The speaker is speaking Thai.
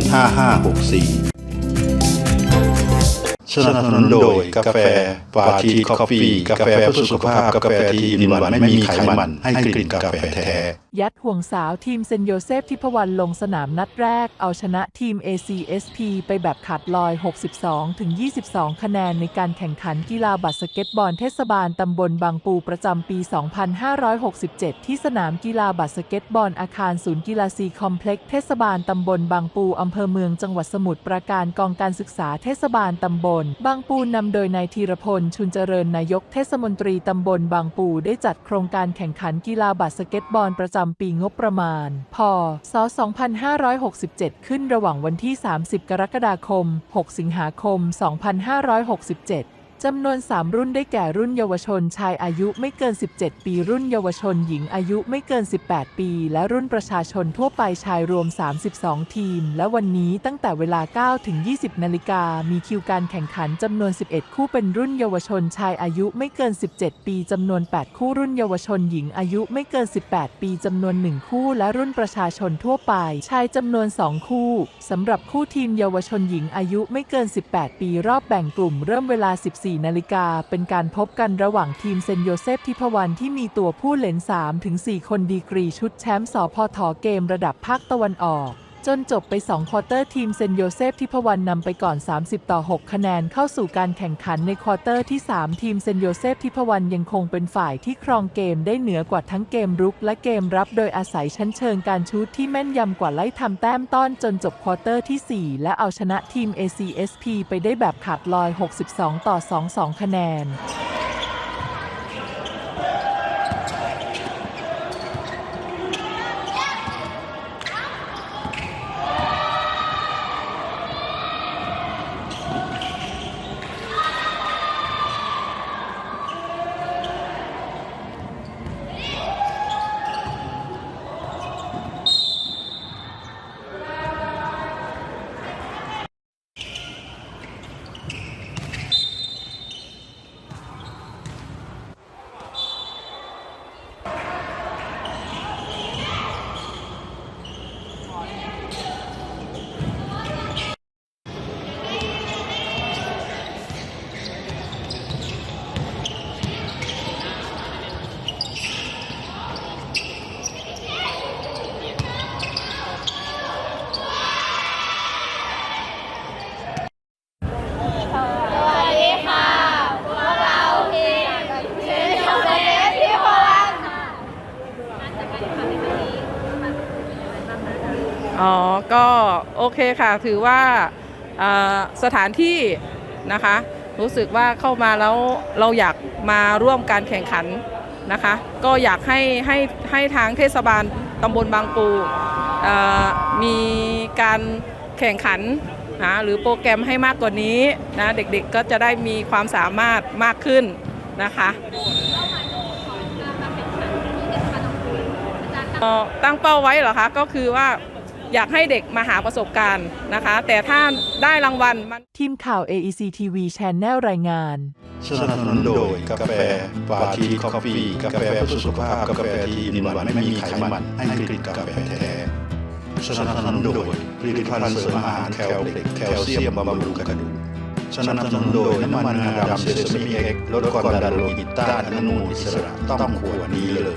5564 สนับสนุนโดยกาแฟปาทีคอฟฟี่กาแฟเพื่อสุขภาพกาแฟที่อินวันไม่มีไขมัน ให้กลิ่นกาแฟแท้ ยัดห่วงสาวทีมเซนโยเซฟทิพวรรณลงสนามนัดแรก เอาชนะทีม ACSP ไปแบบขาดลอย 62 ถึง 22 คะแนนในการแข่งขันกีฬาบัสเกตบอลเทศบาลตำบลบางปูประจำปี 2567 ที่สนามกีฬาบัสเกตบอลอาคารศูนย์กีฬาซีคอมเพล็กซ์เทศบาลตำบลบางปูอำเภอเมืองจังหวัดสมุทรปราการกองการศึกษาเทศบาลตำบลบางปูนำโดยนายธีรพล ชุนเจริญนายกเทศมนตรีตำบลบางปูได้จัดโครงการแข่งขันกีฬาบาสเกตบอลประจำปีงบประมาณ พศ 2567 ขึ้นระหว่างวันที่ 30 กรกฎาคม 6 สิงหาคม 2567 จำนวน 3 รุ่นได้แก่รุ่นเยาวชนชายอายุไม่เกิน 17 ปี รุ่นเยาวชนหญิงอายุไม่เกิน 18 ปี และรุ่นประชาชนทั่วไปชายรวม 32 ทีม และวันนี้ตั้งแต่เวลา 9 ถึง 20 นาฬิกา มีคิวการแข่งขันจำนวน 11 คู่เป็นรุ่นเยาวชนชายอายุไม่เกิน 17 ปีจำนวน 8 คู่รุ่นเยาวชนหญิงอายุไม่เกิน 18 ปีจำนวน 1 คู่ และรุ่นประชาชนทั่วไป ชายจำนวน 2 คู่สำหรับคู่ทีมเยาวชนหญิงอายุไม่เกิน 18 ปีรอบแบ่งกลุ่มเริ่มเวลา 14นาฬิกา เป็นการพบกันระหว่างทีมเซนโยเซฟทิพวรรณที่มีตัวผู้เล่น3-4 คนดีกรีชุดแชมป์สพทเกมระดับภาคตะวันออก จนจบไป2ควอเตอร์ทีมเซนโยเซฟทิพวรรณนำไปก่อน 30 ต่อ 6 คะแนนเข้าสู่การแข่งขันในควอเตอร์ที่ 3 ทีมเซนโยเซฟทิพวรรณยังคงเป็นฝ่ายที่ครองเกมได้เหนือกว่าทั้งเกมรุกและเกมรับโดยอาศัยชั้นเชิงการชูตที่แม่นยำกว่าไล่ทำแต้มต้อนจนจบควอเตอร์ทีสี่4 และเอาชนะทีม ACSP ไปได้แบบขาดลอย 62 ต่อ 22 คะแนน สวัสดีค่ะ พวกเราทีมเชนโยเซฟที่โคราชค่ะ อ๋อ ก็โอเคค่ะ ถือว่าสถานที่นะคะ รู้สึกว่าเข้ามาแล้วเราอยากมาร่วมการแข่งขันนะคะ ก็อยากให้ให้ให้ทางเทศบาลตำบลบางปูมีการแข่งขันนะหรือโปรแกรมให้มากกว่านี้นะเด็กๆก็จะได้มีความสามารถมากขึ้นนะคะอ่อตั้งเป้าไว้เหรอคะก็คือว่า อยากให้เด็กมาหาประสบการณ์นะคะ แต่ถ้าได้รางวัลมัน ทีมข่าว AEC TV Channel รายงาน สนับสนุนโดยกาแฟปาทีคอฟฟี่กาแฟเพื่อสุขภาพกาแฟที่อินวันไม่มีไขมันให้กลิ่นกาแฟแท้สนับสนุนโดยผลิตภัณฑ์เสริมอาหารแคลเล็กแคลเซียมบำรุงกระดูกสนับสนุนโดยน้ำมันงาดำเซซามิเอ็กลดความดันโลหิตต้านอนุมูลอิสระต้องขวดนี้เลย